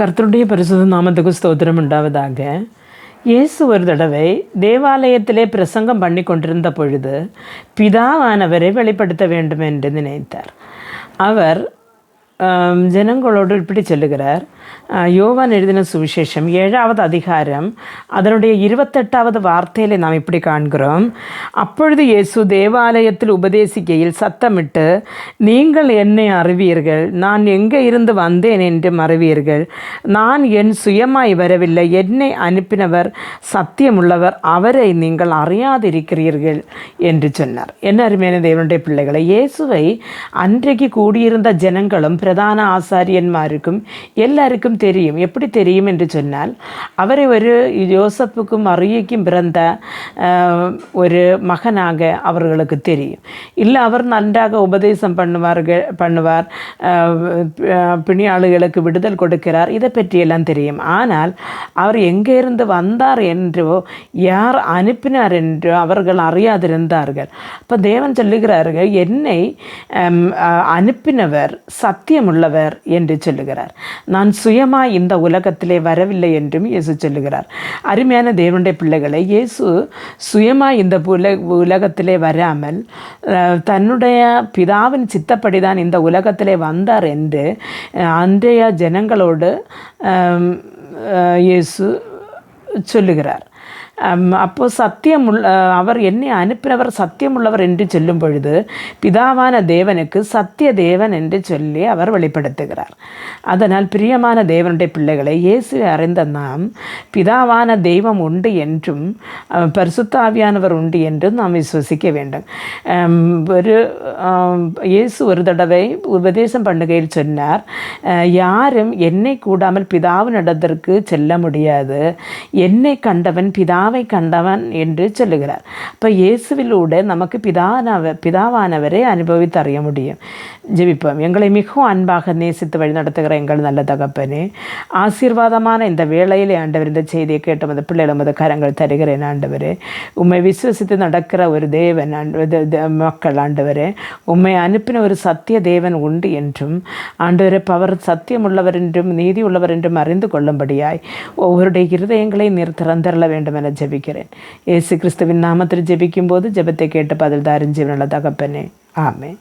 கர்த்தருடைய பரிசுத நாமத்துக்கு ஸ்தோத்திரம் உண்டாவதாக. இயேசு ஒரு தடவை தேவாலயத்திலே பிரசங்கம் பண்ணி கொண்டிருந்த பொழுது பிதாவானவரை வெளிப்படுத்த வேண்டும் என்று நினைத்தார். அவர் ஜனங்களோடு இப்படி சொல்லுகிறார் யோவான் எழுதின சுவிசேஷம் ஏழாவது அதிகாரம் அதனுடைய இருபத்தெட்டாவது வார்த்தையில நாம் இப்படி காண்கிறோம் அப்பொழுது இயேசு தேவாலயத்தில் உபதேசிக்கையில் சத்தமிட்டு நீங்கள் என்னை அறிவீர்கள் நான் எங்கே இருந்து வந்தேன் என்றும் அறிவீர்கள் நான் என் சுயமாய் வரவில்லை என்னை அனுப்பினவர் சத்தியமுள்ளவர் அவரை நீங்கள் அறியாதிருக்கிறீர்கள் என்று சொன்னார் என்ன அருமையான தேவனுடைய பிள்ளைகளை இயேசுவை அன்றைக்கு கூடியிருந்த ஜனங்களும் பிரதான ஆசாரியன்மாருக்கும் எல்லாருக்கும் தெரியும். எப்படி தெரியும் என்று சொன்னால் அவரை ஒரு யோசப்புக்கும் மரியைக்கும் பிறந்த ஒரு மகனாக அவர்களுக்கு தெரியும். இல்லை அவர் நன்றாக உபதேசம் பண்ணுவார்கள் பண்ணுவார் பிணியாளுகளுக்கு விடுதல் கொடுக்கிறார் இதை பற்றியெல்லாம் தெரியும். ஆனால் அவர் எங்கே இருந்து வந்தார் என்றோ யார் அனுப்பினார் என்றோ அவர்கள் அறியாதிருந்தார்கள். அப்போ தேவன் சொல்லுகிறார்கள் என்னை அனுப்பினவர் சத்திய சத்தியமுள்ளவர் என்று சொல்லுகிறார். நான் சுயமாக இந்த உலகத்திலே வரவில்லை என்றும் இயேசு சொல்லுகிறார். அருமையான தேவனுடைய பிள்ளைகளை இயேசு சுயமாக இந்த உல உலகத்திலே வராமல் தன்னுடைய பிதாவின் சித்தப்படி தான் இந்த உலகத்திலே வந்தார் என்று அன்றைய ஜனங்களோடு இயேசு சொல்லுகிறார். அம், அப்போ சத்தியம் உள்ள அவர் என்னை அனுப்பினவர் சத்தியமுள்ளவர் என்று சொல்லும் பொழுது பிதாவான தேவனுக்கு சத்திய தேவன் என்று சொல்லி அவர் வெளிப்படுத்துகிறார் அதனால் பிரியமான தேவனுடைய பிள்ளைகளை இயேசு அறிந்த நாம் பிதாவான தெய்வம் உண்டு என்றும் அஹ், பரிசுத்த ஆவியானவர் உண்டு என்றும் நாம் விசுவசிக்க வேண்டும் அம், ஒரு ஆம், இயேசு ஒரு தடவை உபதேசம் பண்ணுகையில் சொன்னார் அஹ், யாரும் என்னை கூடாமல் பிதாவினிடத்திற்கு செல்ல முடியாது என்னை கண்டவன் பிதாவை கண்டவன் என்று சொல்லுகிறார். இப்போ இயேசுவிலூட நமக்கு பிதானவ பிதாவானவரை அனுபவித்து அறிய முடியும். ஜெபிப்போம். எங்களை மிகவும் அன்பாக நேசித்து வழி நடத்துகிற எங்கள் நல்ல தகப்பனே ஆசீர்வாதமான இந்த வேளையிலே ஆண்டவர் இந்த செய்தியை கேட்ட மத பிள்ளைகள் மத கரங்கள் தருகிறேன் ஆண்டவர். உண்மை விசுவசித்து நடக்கிற ஒரு தேவன் மக்கள் ஆண்டவர் உண்மை அனுப்பின ஒரு சத்திய தேவன் உண்டு என்றும் ஆண்டவரே பவர் சத்தியம் உள்ளவர் என்றும் நீதி உள்ளவர் என்றும் அறிந்து கொள்ளும்படியாய் ஒவ்வொருடைய இருதயங்களை நீர் திறந்தரல வேண்டும் என ஜெபிக்கிறேன் இயேசு கிறிஸ்துவின் நாமத்தில் ஜெபிக்கும் போது ஜெபத்தை கேட்டு பதில் தாரின் ஜீவனுள்ள தகப்பனே ஆமென்